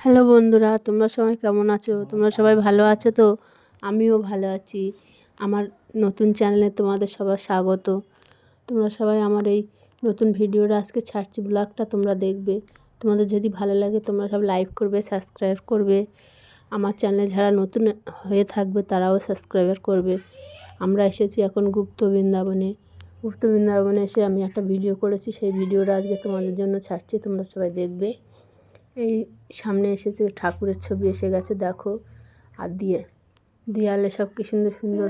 Hello বন্ধুরা, তোমরা সবাই কেমন আছো? তোমরা সবাই ভালো আছো তো? আমিও ভালো আছি। আমার নতুন চ্যানেলে তোমাদের সবার স্বাগত। তোমরা সবাই আমার এই নতুন ভিডিওটা আজকে ছাড়ছি ব্লগটা, তোমরা দেখবে। তোমাদের যদি ভালো লাগে, তোমরা সব লাইক করবে, সাবস্ক্রাইব করবে। আমার চ্যানেলে যারা নতুন হয়ে থাকবে, তারাও সাবস্ক্রাইবার করবে। আমরা এসেছি এখন গুপ্ত বৃন্দাবনে। গুপ্ত বৃন্দাবনে এসে আমি একটা ভিডিও করেছি। সেই ভিডিওটা আজকে তোমাদের জন্য ছাড়ছি, তোমরা সবাই দেখবে। এই সামনে এসেছে, ঠাকুরের ছবি এসে গেছে, দেখো। আর দিয়ে, দেয়ালে সব কি সুন্দর সুন্দর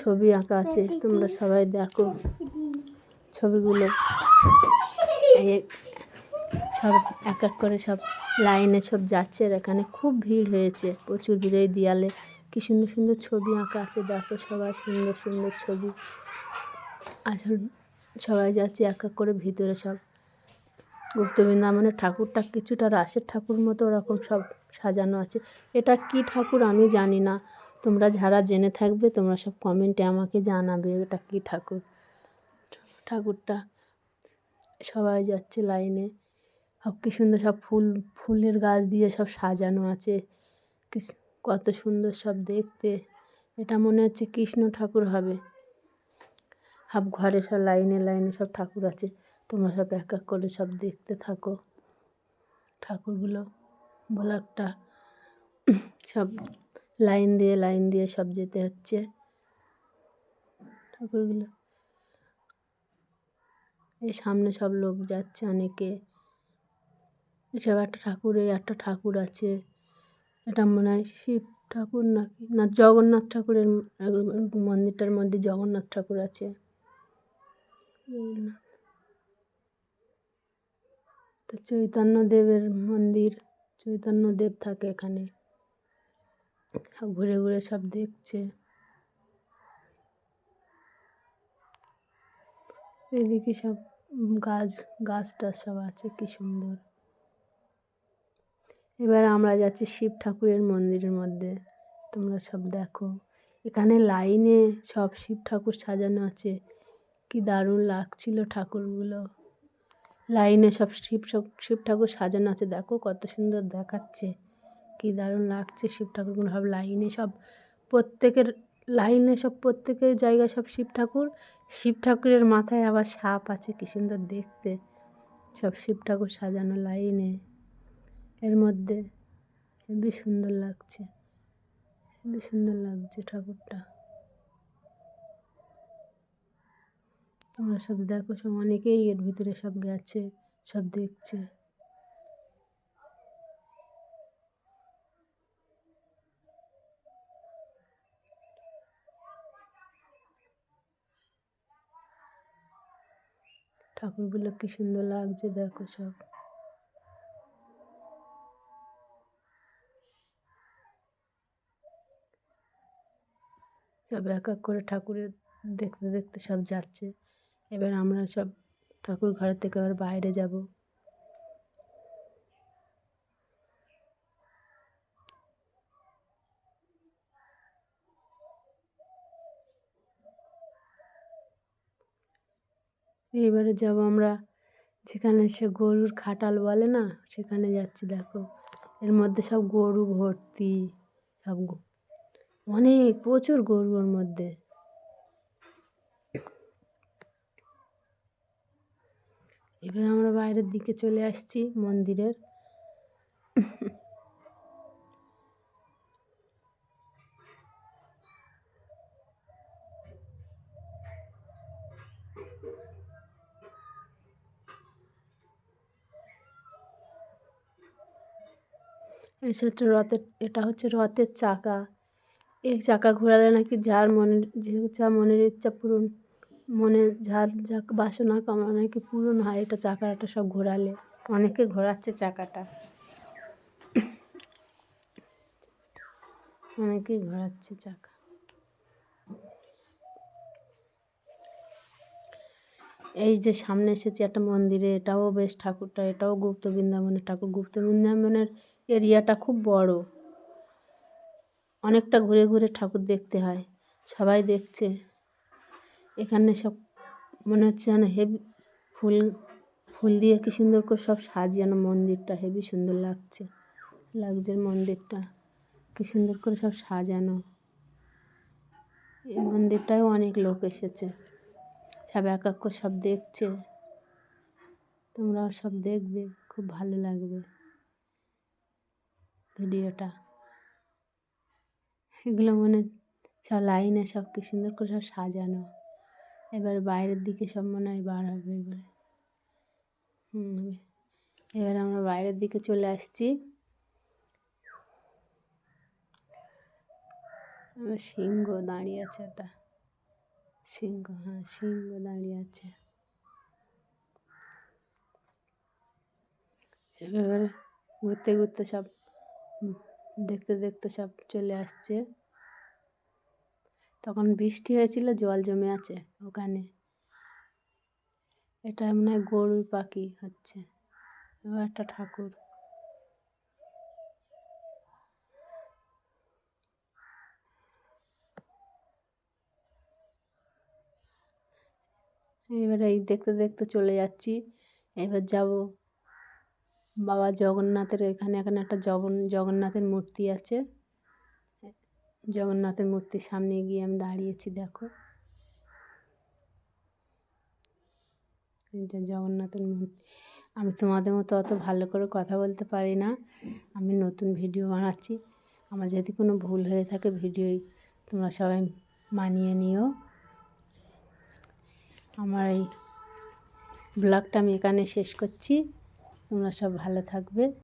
ছবি আঁকা আছে, তোমরা সবাই দেখো। ছবিগুলো সব এক এক করে সব লাইনে সব যাচ্ছে, আর এখানে খুব ভিড় হয়েছে, প্রচুর ভিড় এই দেয়ালে। কি সুন্দর সুন্দর ছবি আঁকা আছে, দেখো সবাই সুন্দর সুন্দর ছবি। আসল সবাই যাচ্ছে এক এক করে ভিতরে সব। গুপ্ত বৃন্দাবনের ঠাকুরটা কিছুটা রাসের ঠাকুর মতো ওরকম সব সাজানো আছে। এটা কি ঠাকুর আমি জানি না। তোমরা যারা জেনে থাকবে, তোমরা সব কমেন্টে আমাকে জানাবে এটা কি ঠাকুর। ঠাকুরটা সবাই যাচ্ছে লাইনে। সব কি সুন্দর সব ফুল, ফুলের গাছ দিয়ে সব সাজানো আছে। কত সুন্দর সব দেখতে। এটা মনে হচ্ছে কৃষ্ণ ঠাকুর হবে। সব ঘরে সব লাইনে লাইনে সব ঠাকুর আছে। তোমরা সব এক এক করে সব দেখতে থাকো। ঠাকুরগুলো ব্লগটা সব লাইন দিয়ে লাইন দিয়ে সব যেতে হচ্ছে। ঠাকুরগুলো এই সামনে সব লোক যাচ্ছে অনেকে। এসব একটা ঠাকুর একটা ঠাকুর আছে। এটা মনে হয় শিব ঠাকুর নাকি? না, জগন্নাথ ঠাকুরের, মন্দিরটার মধ্যে জগন্নাথ ঠাকুর আছে। জগন্নাথ চৈতন্যদেবের মন্দির চৈতন্যদেব থাকে এখানে। সব ঘুরে ঘুরে সব দেখছে। এদিকে সব গাছ গাছ টাছ সব আছে, কি সুন্দর। এবার আমরা যাচ্ছি শিব ঠাকুরের মন্দিরের মধ্যে। তোমরা সব দেখো। এখানে লাইনে সব শিব ঠাকুর সাজানো আছে। কি দারুণ লাগছিল ঠাকুরগুলো। লাইনে সব শিব শিব ঠাকুর সাজানো আছে। দেখো কত সুন্দর দেখাচ্ছে। কি দারুণ লাগছে শিব ঠাকুরগুলো সব লাইনে সব প্রত্যেকের, লাইনে সব প্রত্যেকের জায়গায় সব শিব ঠাকুর। শিব ঠাকুরের মাথায় আবার সাপ আছে, কি সুন্দর দেখতে। সব শিব ঠাকুর সাজানো লাইনে। এর মধ্যে হেবি সুন্দর লাগছে। হেবি সুন্দর লাগছে ঠাকুরটা। তোমরা সব দেখো, সব অনেকেই এর ভিতরে সব গেছে, সব দেখছে। ঠাকুরগুলো কি সুন্দর লাগছে, দেখো সব। সব এক এক করে ঠাকুরের দেখতে দেখতে সব যাচ্ছে। এবার আমরা সব ঠাকুর ঘরের থেকে আবার বাইরে যাব। এবারে যাব আমরা যেখানে সে গরুর খাটাল বলে না, সেখানে যাচ্ছি দেখো। এর মধ্যে সব গরু ভর্তি, সব অনেক, প্রচুর গরু ওর মধ্যে। এবার আমরা বাইরের দিকে চলে আসছি মন্দিরের। হচ্ছে রথের, এটা হচ্ছে রথের চাকা। এই চাকা ঘোরালে নাকি যার মনের, যে যা মনের ইচ্ছা পূরণ মনে যার যা বাসনা কামনা নাকি পূরণ হয়? এটা চাকাটা সব ঘোরালে। অনেকে ঘোরাচ্ছে চাকাটা। অনেকেই ঘোরাচ্ছে চাকা। এই যে সামনে এসেছি একটা মন্দিরে, এটাও বেশ ঠাকুরটা, এটাও গুপ্ত বৃন্দাবনের ঠাকুর। গুপ্ত বৃন্দাবনের এরিয়াটা খুব বড়। অনেকটা ঘুরে ঘুরে ঠাকুর দেখতে হয়। সবাই দেখছে। এখানে সব মনে হচ্ছে যেন হেভি ফুল ফুল দিয়ে কি সুন্দর করে সব সাজিয়ানো মন্দিরটা হেভি সুন্দর লাগছে। লাগছে মন্দিরটা। কি সুন্দর করে সব সাজানো। এই মন্দিরটায় অনেক লোক এসেছে। সব এক এক করে সব দেখছে। তোমরাও সব দেখবে, খুব ভালো লাগবে ভিডিওটা। এগুলো মনে সব লাইনে সব কি সুন্দর করে সব সাজানো। এবার বাইরের দিকে সব মনে হয় বার হবে এবারে। হুম, এবার আমরা বাইরের দিকে চলে আসছি। সিংহ দাঁড়িয়ে আছে একটা। সিংহ হ্যাঁ সিংহ দাঁড়িয়ে আছে। সব এবারে ঘুরতে ঘুরতে সব দেখতে দেখতে সব চলে আসছে। তখন বৃষ্টি হয়েছিল, জল জমে আছে ওখানে। এটা মনে হয় গরু পাখি হচ্ছে, এবার একটা ঠাকুর। এবার এই দেখতে দেখতে চলে যাচ্ছি, এবার যাব বাবা জগন্নাথের, এখানে এখানে একটা জগন, জগন্নাথের মূর্তি আছে। জগন্নাথের মূর্তির সামনে গিয়ে আমি দাঁড়িয়েছি, দেখো। জগন্নাথের মূর্তি। আমি তোমাদের মতো অত ভালো করে কথা বলতে পারি না। আমি নতুন ভিডিও বানাচ্ছি। আমার যদি কোনো ভুল হয়ে থাকে ভিডিওই তোমরা সবাই মানিয়ে নিও। আমার এই ব্লগটা আমি এখানে শেষ করছি। তোমরা সব ভালো থাকবে।